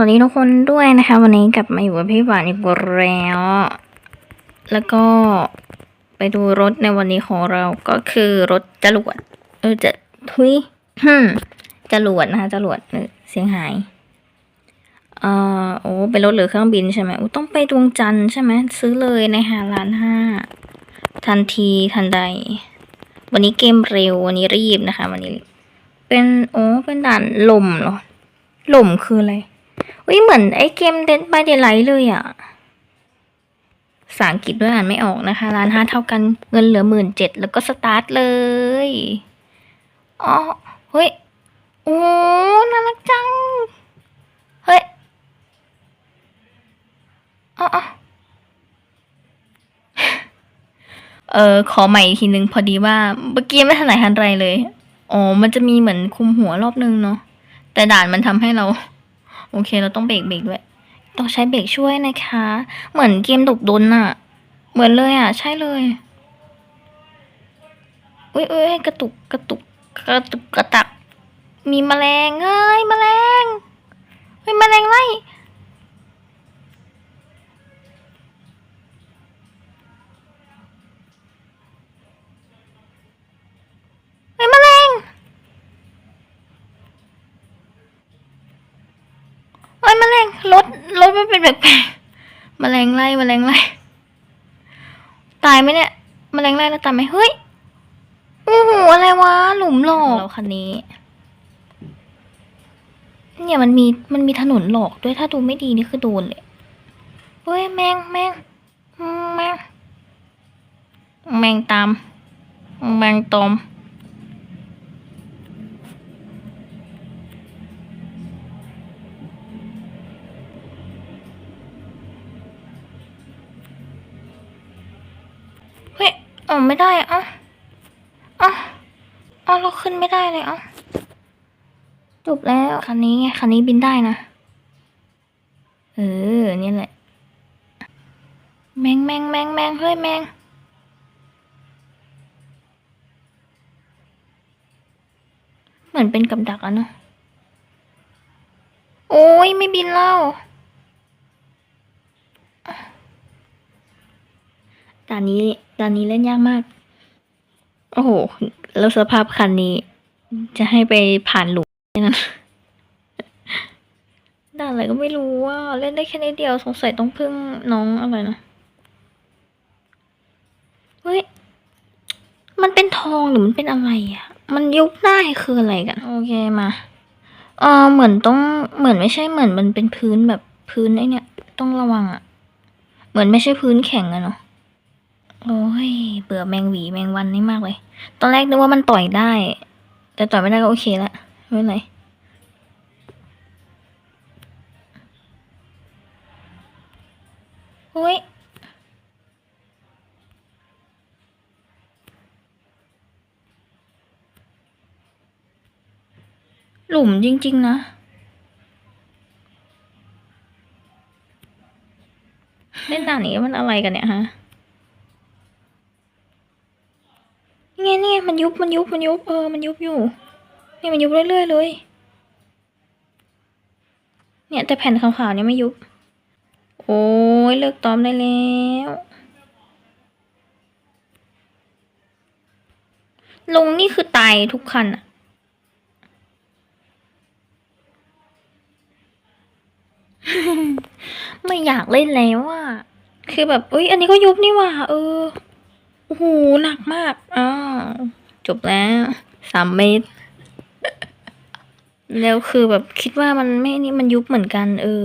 วัสดีทุกคนด้วยนะคะ วันนี้กลับมาอยู่กับพี่หวานอีกแล้ว แล้วก็ไปดูรถในวันนี้ของเราก็คือรถจรวด เออจะทุยฮึจรวดนะคะจรวดเออเสียงหายเอ่อโอ้เป็นรถหรือเครื่องบินใช่ไหมต้องไปดวงจันทร์ใช่ไหมซื้อเลยนะคะล้านห้าทันทีทันใด วันนี้เกมเร็ววันนี้รีบนะคะ วันนี้ เป็นโอ้เป็นด่านลมเหรอหล่มคืออะไร อุ้ยเหมือนไอ้เกมเดนบายเดลไลท์เลยอะภาษาอังกฤษด้วยอ่านไม่ออกนะคะล้านห้าเท่ากันเงินเหลือหมื่นเจ็ดแล้วก็สตาร์ทเลยอ๋อเฮ้ยโอ้น่ารักจัง เฮ้ยอ๋ออ๋อเออขอใหม่อีกทีนึงพอดีว่าเมื่อกี้ไม่ทันไหนทันไรเลย อ๋อ มันจะมีเหมือนคุมหัวรอบนึงเนาะแต่ด่านมันทำให้เรา โอเค เราต้องเบรกเบรกด้วย ต้องใช้เบรกช่วยนะคะ เหมือนเกมดุกดนอะเหมือนเลยอะใช่เลยอุ้ยอุ้ยกระตุกกระตุกกระตุกกระตัก มีแมลงเอ้ยแมลงเฮ้ยแมลงไล่ เป็นแปลกๆแมลงไล่แมลงไล่ตายไหมเนี่ยแมลงไล่แล้วตายไหมเฮ้ยโอ้โหอะไรวะ หลุมหลอกเราคันนี้ เนี่ยมันมีมันมีถนนหลอกด้วยถ้าดูไม่ดีนี่คือโดนเลยเฮ้ยแมงแมงอืมแมงแมงตามแมงตอม ไม่ได้อะอะอะอะเราขึ้นไม่ได้เลยอะจบแล้วคันนี้ไงคันนี้บินได้นะ เออเนี่ยแหละ แมงแมงแมงแมงเฮ้ยแมงเหมือนเป็นกับดักอะเนาะโอ้ยไม่บินเล่า ด่านนี้ด่านนี้เล่นยากมาก โอ้โห แล้วสภาพคันนี้ จะให้ไปผ่านหลุมแค่นั้นด่านอะไรก็ไม่รู้ว่า เล่นได้แค่นิดเดียวสงสัยต้องพึ่งน้องอะไรนะ เฮ้ย มันเป็นทองหรือมันเป็นอะไรอะ่ะ มันยุบได้คืออะไรกัน โอเคมาเออเหมือนต้องเหมือนไม่ใช่เหมือนมันเป็นพื้นแบบพื้นไอเนี่ยต้องระวังอะ่ะ เหมือนไม่ใช่พื้นแข็งอะเนาะ โอ้ยเบื่อแมงหวีแมงวันนี่มากเลย ตอนแรกนึกว่ามันต่อยได้ แต่ต่อยไม่ได้ก็โอเคละไม่เป็นไรโอ้ยหลุมจริง ๆ นะ เล่นด่านนี้มันอะไรกันเนี่ยฮะ นี่ไงนี่ไงมันยุบมันยุบมันยุบเออมันยุบอยู่เนี่ยมันยุบเรื่อยๆเลยเนี่ยแต่แผ่นขาวๆเนี่ยไม่ยุบ โอ้ยเลิกตอมได้แล้ว ลงนี่คือตายทุกคันอะไม่อยากเล่นแล้วอะคือแบบอุ้ยอันนี้ก็ยุบนี่ว่าเออ โอ้โหหนักมากอ้าวจบแล้วสามเมตร แล้วคือแบบคิดว่ามันไม่นี่มันยุบเหมือนกัน เออ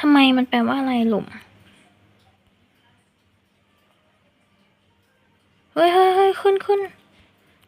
ทำไมมันแปลว่าอะไรหลุมเฮ้ยเฮ้ยเฮ้ยขึ้นขึ้น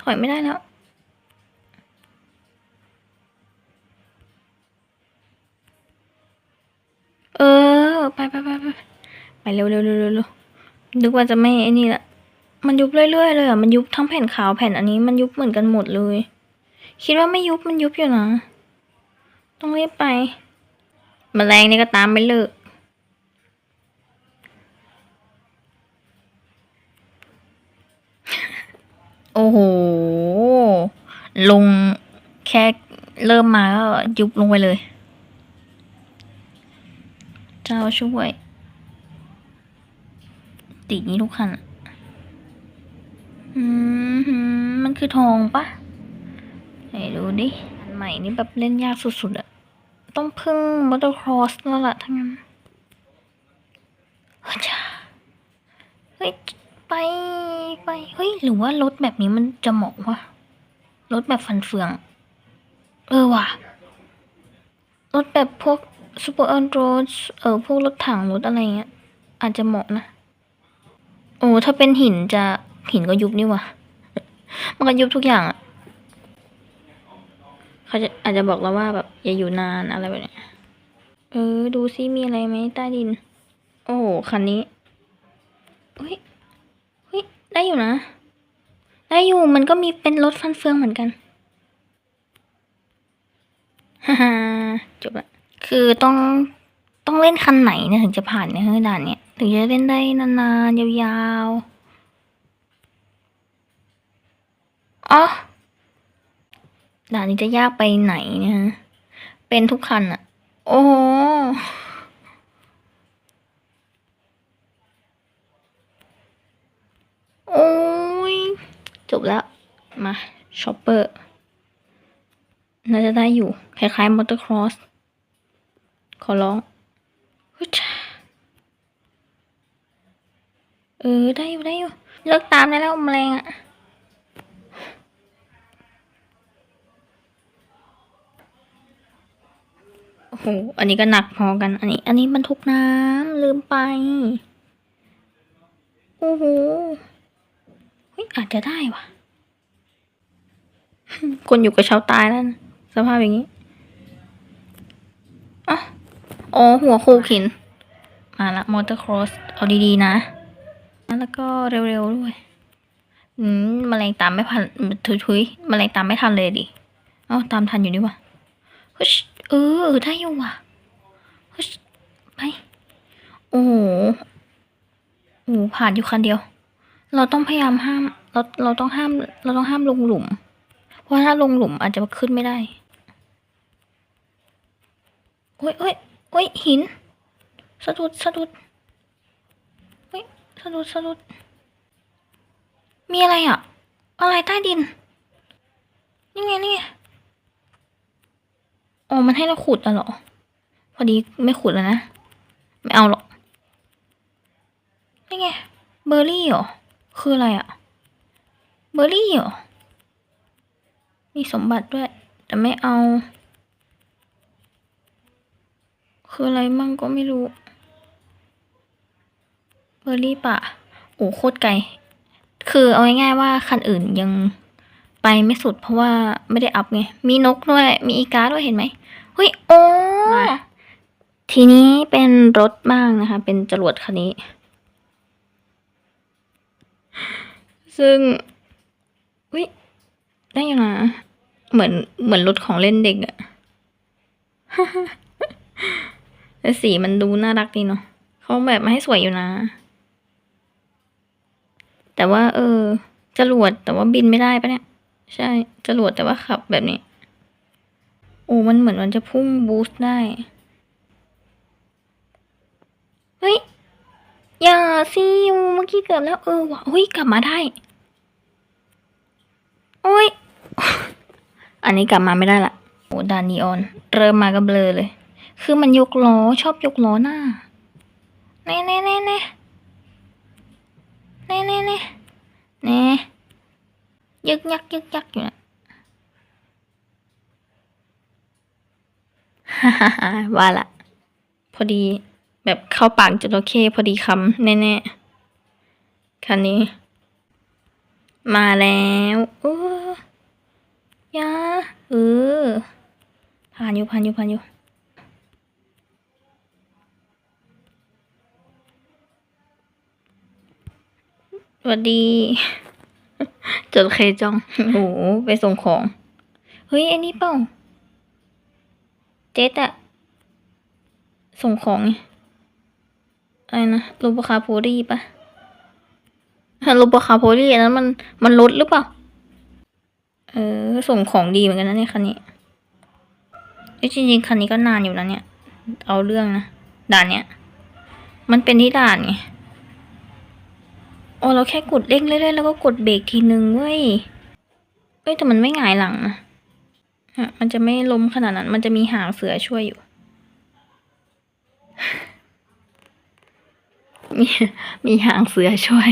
ถอยไม่ได้แล้วเออ ไปไปไปไปไปเร็วเร็วเร็วเร็วเร็วนึกว่าจะไม่ไอ้นี่ละ มันยุบเรื่อยๆเลยอะ มันยุบทั้งแผ่นขาวแผ่นอันนี้มันยุบเหมือนกันหมดเลย คิดว่าไม่ยุบมันยุบอยู่นะ ต้องรีบไปมแมลงนี่ก็ตามไปเลิกโอ้โห ลงแค่เริ่มมาก็ยุบลงไปเลย เจ้าช่วย ติดนี้ทุกคันอะ อืมมันคือทองปะไหนดูดิ อันใหม่นี่แบบเล่นยากสุดๆอะต้องพึ่งมอเตอร์ครอสแล้วล่ะทั้งนั้นเฮ้ยจ้าเฮ้ยไปไป เฮ้ย หรือว่ารถแบบนี้มันจะเหมาะวะรถแบบฟันเฟือง เออว่ะรถแบบพวกซูเปอร์อันโรสเออพวกรถถังรถอะไรเงี้ยอาจจะเหมาะนะ โอ้ถ้าเป็นหินจะ หินก็ยุบนี่วะมันก็ยุบทุกอย่างอะเขาจะอาจจะบอกเราว่าแบบอย่าอยู่นานอะไรแบบนี้เออ ดูซิมีอะไรไหมใต้ดิน โอ้โหคันนี้เฮ้ยเฮ้ยได้อยู่นะ ได้อยู่มันก็มีเป็นรถฟันเฟืองเหมือนกันฮ่าฮ่าจบละคือต้องต้องเล่นคันไหนเนี่ยถึงจะผ่านเนี่ยเฮ้ยด่านเนี่ยถึงจะเล่นได้นานๆยาวๆ อ๋อด่านนี้จะยากไปไหนเนี่ยฮะเป็นทุกคันอะโอ้โหโอ้ยจบแล้ว มาชอปเปอร์น่าจะได้อยู่ คล้ายๆมอเตอร์ครอส ขอร้องเออ ได้อยู่ ได้อยู่ เลิกตามได้แล้วแมลงอะ โหอันนี้ก็หนักพอกัน อันนี้ อันนี้บรรทุกน้ำลืมไป โอ้โหเฮ้ยอาจจะได้วะคนอยู่กับชาวตายแล้วนะสภาพอย่างนี้อ๋ออ๋อหัวคูขิน มาละมอเตอร์ครอสเอาดีๆนะ แล้วก็เร็วๆด้วย อืมแมลงตามไม่ทันทุยๆแมลงตามไม่ทันเลยดิอ้าตามทันอยู่นี่วะฮ้ย เออ ได้อยู่ว่ะไปโอ้โหโอ้ผ่านอยู่คันเดียว เราต้องพยายามห้าม เราเราต้องห้าม เราต้องห้ามลงหลุม เพราะถ้าลงหลุมอาจจะขึ้นไม่ได้โอ้ยโอ้ยโอ้ยหิน สะดุดสะดุดเฮ้ยสะดุดสะดุดมีอะไรอะ อะไรใต้ดินไง นี่ไงอ๋อ มันให้เราขุดอะเหรอ พอดีไม่ขุดแล้วนะ ไม่เอาหรอก นี่ไง เบอร์รี่เหรอ คืออะไรอะเบอร์รี่เหรอ มีสมบัติด้วย แต่ไม่เอา คืออะไรมั่งก็ไม่รู้ เบอร์รี่ป่ะ โอ้โคตรไกล คือเอาง่ายๆว่าคันอื่นยัง ไปไม่สุดเพราะว่าไม่ได้อัพไง มีนกด้วย มีอีกาด้วยเห็นไหมเฮ้ยโอ้ทีนี้เป็นรถบ้างนะคะ เป็นจรวดคันนี้ ซึ่งเฮ้ยได้อยู่นะเหมือนเหมือนรถของเล่นเด็กอะแต่สีมันดูน่ารักดีเนาะเขาแบบมาให้สวยอยู่นะ แต่ว่า เออจรวดแต่ว่าบินไม่ได้ปะเนี่ย ใช่จรวดแต่ว่าขับแบบนี้ โอ้ มันเหมือนมันจะพุ่งบูสต์ได้ เฮ้ย อย่าซิวเมื่อกี้เกือบแล้ว เออว่ะเฮ้ย กลับมาได้ โอ้ย อันนี้กลับมาไม่ได้ละ โอ้ดานีออน เริ่มมากับเบลอเลย คือมันยกล้อ ชอบยกล้อหน้าแน่แน่แน่แน่แน่แน่แน่ ยึกยักยึกยักอยู่นะฮ่าฮ่าว่าละ พอดีแบบเข้าปากจระเข้พอดีคำแน่ๆคันนี้ มาแล้วเออยาเออผ่านอยู่ผ่านอยู่ผ่านอยู่สวัสดี จดเคจ้องโอ้โหไปส่งของ เฮ้ยอ้นี่เปล่า เจ๊อะส่งของไอะไรนะโรบคาโพลีปะโรบคาโพลีอันนั้นมันมันลดหรือเปล่า เออ ส่งของดีเหมือนกันนะเนี่ยคันนี้เอ้ยจริงๆคันนี้ก็นานอยู่นะเนี่ย เอาเรื่องนะด่านเนี้ยมันเป็นที่ด่านไง โอ้เราแค่กดเร่งเรื่อยๆแล้วก็กดเบรกทีนึงเว้ยเอ้ยแต่มันไม่หงายหลังนะฮะมันจะไม่ล้มขนาดนั้น มันจะมีหางเสือช่วยอยู่ มีมีหางเสือช่วย